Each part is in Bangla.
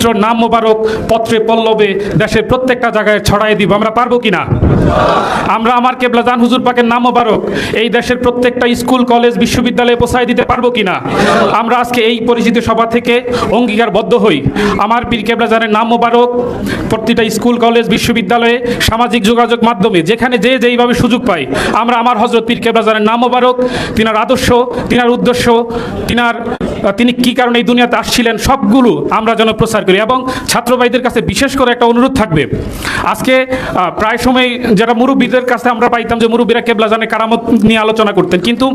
পবিত্র নাম মোবারক পত্রে পল্লবে দেশের প্রত্যেকটা জায়গায় ছড়াই দিব। আমরা পারব কিনা? আমরা আমার কেবলা জান হুজুর পাকের নাম মোবারক এই দেশের প্রত্যেকটা স্কুল, কলেজ, বিশ্ববিদ্যালয়ে পৌঁছায় দিতে পারব কিনা? আমরা আজকে এই পরিচিত সভা থেকে অঙ্গীকারবদ্ধ হই। আমার পীর কেবলা জানের নাম মোবারক প্রতিটা স্কুল, কলেজ, বিশ্ববিদ্যালয়ে সামাজিক যোগাযোগ মাধ্যমে যেখানে যে যেইভাবে সুযোগ পাই, আমরা আমার হজরত পীর কেবলা জানের নাম মোবারক, তিনার আদর্শ, তিনার উদ্দেশ্য, তিনার তিনি কি কারণে এই দুনিয়াতে আসছিলেন সবগুলো আমরা যেন প্রচার করি। এবং ছাত্র ভাইদের কাছে বিশেষ করে একটা অনুরোধ থাকবে। আজকে প্রায় সময় যারা মুরব্বীদের কাছে আমরা পাইতাম যে মুরব্বীরা কেবলা জানে কারামত নিয়ে আলোচনা করতেন। কিন্তু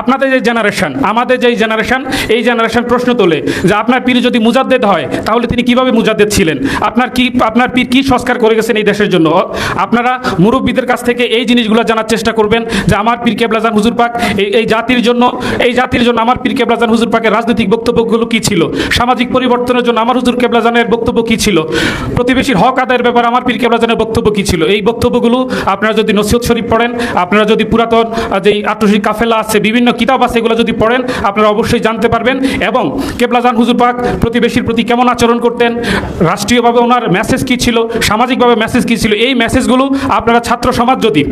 আপনাদের যে জেনারেশন আমাদের যে জেনারেশন এই জেনারেশন প্রশ্ন তোলে যে আপনার পীর যদি মুজাদ্দেদ হয়, তাহলে তিনি কীভাবে মুজাদ্দেদ ছিলেন? আপনার কি, আপনার পীর কি সংস্কার করে গেছেন এই দেশের জন্য? আপনারা মুরব্বীদের কাছ থেকে এই জিনিসগুলো জানার চেষ্টা করবেন যে আমার পীর কেবলাজান হুজুর পাক, এই জাতির জন্য, এই জাতির জন্য আমার পীর কেবলাজান হুজুর পাকের রাজনৈতিক বক্তব্যগুলো কি ছিল? সামাজিক পরিবর্তনের জন্য আমার হুজুর কেবলাজানের বক্তব্য কি ছিল? প্রতিবেশীর হক আদায়ের ব্যাপারে আমার পীর কেবলাজানের বক্তব্য কি ছিল? এই বক্তব্যগুলো আপনারা যদি নসিহত শরীফ পড়েন, আপনারা যদি পুরাতন যেই আটশী কাফেলা আছে, বিভিন্ন কিতাব আছে, এগুলো যদি পড়েন, আপনারা অবশ্যই জানতে পারবেন এবং কেবলাজান হুজুর পাক প্রতিবেশীর প্রতি কেমন আচরণ করতেন, রাষ্ট্রীয়ভাবে ওনার মেসেজ কি ছিল, সামাজিকভাবে মেসেজ কি ছিল, এই মেসেজগুলো আপনারা ছাত্র সমাজ যদি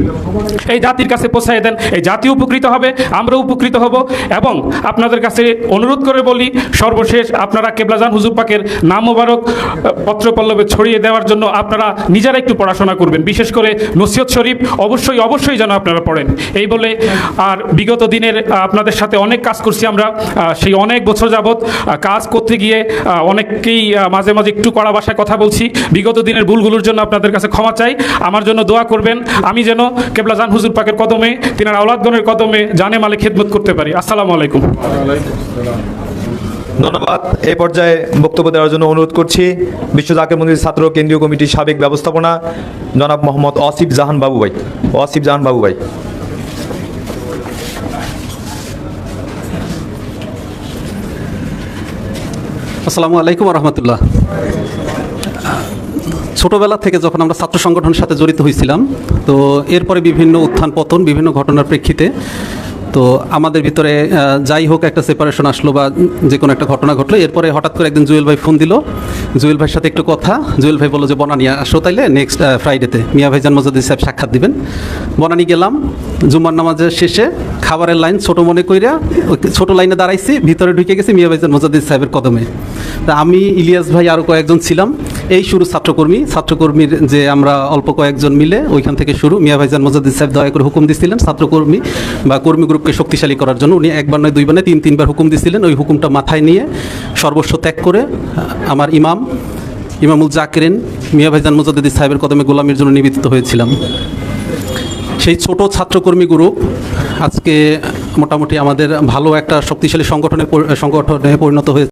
এই জাতির কাছে পৌঁছায় দেন, এই জাতি উপকৃত হবে, আমরা উপকৃত হব এবং আপনাদের কাছে অনুরোধ করে বলি, সর্বশেষ আপনারা কেবলাজান হুজুর পাকের নাম মোবারক পত্রপল্লবে ছড়িয়ে দেওয়ার জন্য আপনারা নিজেরা একটু পড়াশোনা করবেন। বিশেষ করে নসিহত শরীফ অবশ্যই অবশ্যই যেন আপনারা পড়েন। এই বলে আর বিগত দিনের আপনাদের সাথে অনেক কাজ করছি আমরা। সেই অনেক বছর যাবৎ কাজ করতে গিয়ে অনেককেই মাঝে মাঝে একটু কড়া ভাষায় কথা বলছি। বিগত দিনের ভুলগুলোর জন্য আপনাদের কাছে ক্ষমা চাই। আমার জন্য দোয়া করবেন। আমি যেন কেবলা জান হুজুর পাকের কদমে, তিনার আওলাদগণের কদমে জানে মালে খেদমত করতে পারি। আসসালামু আলাইকুম। ধন্যবাদ। এই পর্যায়ে বক্তব্য দেওয়ার জন্য অনুরোধ করছি, বিশ্ব জাকের মন্দির ছাত্র কেন্দ্রীয় কমিটির সাবেক ব্যবস্থাপনা জনাব মোহাম্মদ অসিফ জাহান বাবু ভাই অসিফ জাহান বাবু ভাই আসসালামু আলাইকুম রহমতুল্লাহ। ছোটবেলা থেকে যখন আমরা ছাত্র সংগঠনের সাথে জড়িত হয়েছিলাম, তো এরপরে বিভিন্ন উত্থান পতন, বিভিন্ন ঘটনার প্রেক্ষিতে তো আমাদের ভিতরে যাই হোক একটা সেপারেশন আসলো বা যে কোনো একটা ঘটনা ঘটলো, এরপরে হঠাৎ করে একদিন জুয়েল ভাই ফোন দিল। জুয়েল ভাইয়ের সাথে একটু কথা। জুয়েল ভাই বলল যে, বনানি, আসো তাইলে নেক্সট ফ্রাইডেতে মিয়া ভাইজান মজাদি সাহেব সাক্ষাৎ দিবেন। বনানি, গেলাম। জুমার নামাজের শেষে খাবারের লাইন ছোট মনে ওই ছোট লাইনে দাঁড়াইছি, ভিতরে ঢুকে গেছি, মিয়া ভাইজান মজাদিদ সাহেবের কদমে। তা আমি, ইলিয়াস ভাই আরও কয়েকজন ছিলাম। এই শুরু ছাত্রকর্মী, ছাত্রকর্মীর যে আমরা অল্প কয়েকজন মিলে ওইখান থেকে শুরু। মিয়া ভাইজান মজাদিদ সাহেব দয়া করে হুকুম দিছিলেন, ছাত্রকর্মী বা কর্মী গ্রুপকে শক্তিশালী করার জন্য। উনি একবার নয়, দুইবার নয়, তিন, তিনবার হুকুম দিছিলেন। ওই হুকুমটা মাথায় নিয়ে সর্বস্ব ত্যাগ করে আমার ইমাম, ইমামুল জাকরিন, মিয়া ভাইজান মুজাদ্দিদ সাহেবের কদমে গোলামের জন্য নিবেদিত হয়েছিলাম। সেই ছোট ছাত্রকর্মী গ্রুপ আজকে মোটামুটি আমাদের ভালো একটা শক্তিশালী সংগঠনে সংগঠনে পরিণত হয়েছে।